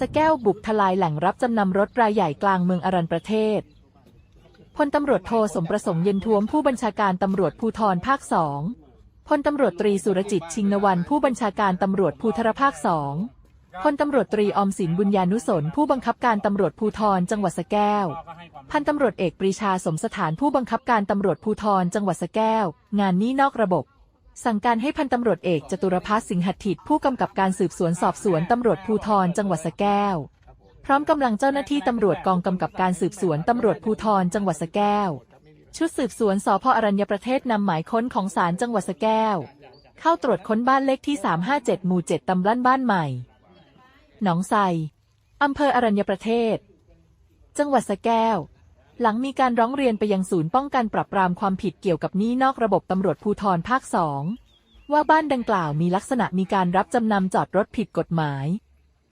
สแก้วบุกทลายแหล่งรับจำนำรถรายใหญ่กลางเมืองอรัญประเทศ พลตำรวจโทสมประสงค์เย็นท้วมผู้บัญชาการตำรวจภูธรภาคสองพลตำรวจตรีสุรจิตชิงนวันผู้บัญชาการตำรวจภูธรภาคสองพลตำรวจตรีอมสินบุญญานุสนผู้บังคับการตำรวจภูธรจังหวัดสแก้ว พันตำรวจเอกปรีชาสมสถานผู้บังคับการตำรวจภูธรจังหวัดสแก้ว งานนี้นอกระบบ สั่งการให้พันตำรวจเอกจตุรพัฒน์สิงหัตถิตผู้กำกับการสืบสวนสอบสวนตำรวจภูธรจังหวัดสะแก้ว พร้อมกำลังเจ้าหน้าที่ตำรวจกองกำกับการสืบสวนตำรวจภูธรจังหวัดสะแก้ว ชุดสืบสวนสพอรัญญประเทศนำหมายค้นของศาลจังหวัดสะแก้ว เข้าตรวจค้นบ้านเลขที่ 357 หมู่ 7ตำบลบ้านใหม่ หนองไทรอำเภออรัญญประเทศ จังหวัดสะแก้ว หลังมีการร้องเรียนไปยังศูนย์ป้องกันปราบปรามความผิดเกี่ยวกับหนี้นอกระบบตำรวจภูธรภาคสองว่าบ้านดังกล่าวมีลักษณะมีการรับจำนำจอดรถผิดกฎหมาย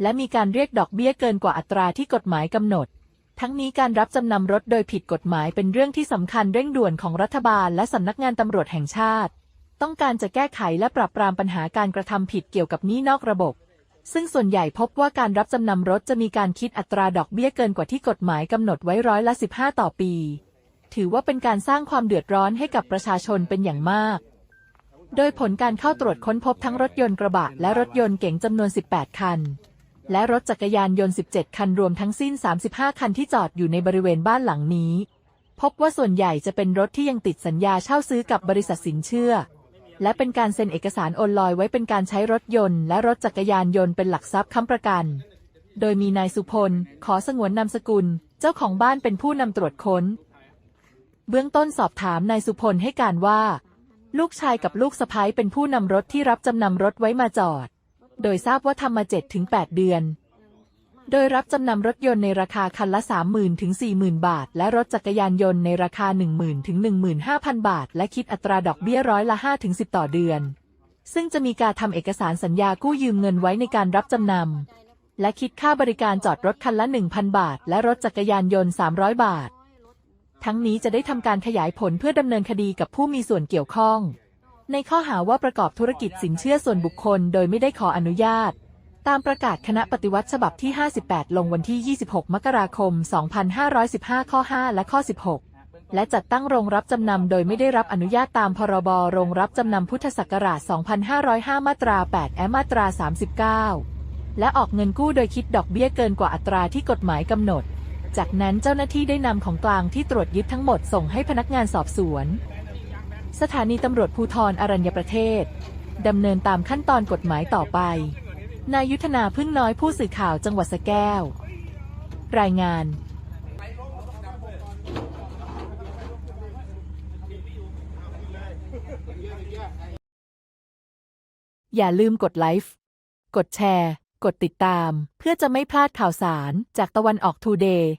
และมีการเรียกดอกเบี้ยเกินกว่าอัตราที่กฎหมายกำหนด ทั้งนี้การรับจำนำรถโดยผิดกฎหมายเป็นเรื่องที่สำคัญเร่งด่วนของรัฐบาลและสำนักงานตำรวจแห่งชาติ ต้องการจะแก้ไขและปราบปรามปัญหาการกระทำผิดเกี่ยวกับหนี้นอกระบบ ซึ่งส่วนใหญ่พบว่าการรับจำนำรถจะมีการคิดอัตราดอกเบี้ยเกินกว่าที่กฎหมายกำหนดไว้ร้อยละ 15 ต่อปี ถือว่าเป็นการสร้างความเดือดร้อนให้กับประชาชนเป็นอย่างมาก โดยผลการเข้าตรวจค้นพบทั้งรถยนต์กระบะ และรถยนต์เก๋งจำนวน 18 คัน และรถจักรยานยนต์ 17 คันรวมทั้งสิ้น 35 คันที่จอดอยู่ในบริเวณบ้านหลังนี้ พบว่าส่วนใหญ่จะเป็นรถที่ยังติดสัญญาเช่าซื้อกับบริษัทสินเชื่อ และเป็นการเซ็นเอกสารโอนลอยไว้เป็นการใช้รถยนต์และรถจักรยานยนต์เป็นหลักทรัพย์ค้ำประกัน โดยมีนายสุพล ขอสงวนนามสกุล เจ้าของบ้านเป็นผู้นำตรวจค้น เบื้องต้นสอบถามนายสุพลให้การว่า ลูกชายกับลูกสะพ้ายเป็นผู้นำรถที่รับจำนำรถไว้มาจอด โดยทราบว่าทำมา7-8เดือน โดยรับจำนำรถยนต์ในราคาคันละ 30,000 ถึง 40,000 บาท และรถจักรยานยนต์ในราคา 10,000 ถึง 15,000 บาท และคิดอัตราดอกเบี้ยร้อยละ 5 ถึง 10 ต่อเดือน ซึ่งจะมีการทำเอกสารสัญญากู้ยืมเงินไว้ในการรับจำนำ และคิดค่าบริการจอดรถคันละ 1,000 บาท และรถจักรยานยนต์ 300 บาท ทั้งนี้จะได้ทำการขยายผลเพื่อดำเนินคดีกับผู้มีส่วนเกี่ยวข้อง ในข้อหาว่าประกอบธุรกิจสินเชื่อส่วนบุคคล โดยไม่ได้ขออนุญาต ตามประกาศคณะปฏิวัติฉบับที่ 58 ลงวันที่ 26 มกราคม 2515 ข้อ 5 และข้อ 16 และจัดตั้งโรงรับจำนำโดยไม่ได้รับอนุญาตตามพรบโรงรับจำนำพุทธศักราช 2505 มาตรา 8แอมาตรา 39 และออกเงินกู้โดยคิดดอกเบี้ยเกินกว่าอัตราที่กฎหมายกำหนด จากนั้นเจ้าหน้าที่ได้นำของกลางที่ตรวจยึดทั้งหมดส่งให้พนักงานสอบสวน สถานีตำรวจภูธรอรัญญประเทศดำเนินตามขั้นตอนกฎหมายต่อไป นายยุทธนาพึ่งน้อยผู้สื่อข่าวจังหวัดสะแก้ว รายงานอย่าลืมกดไลค์กดแชร์ กดติดตาม เพื่อจะไม่พลาดข่าวสารจากตะวันออกทูเดย์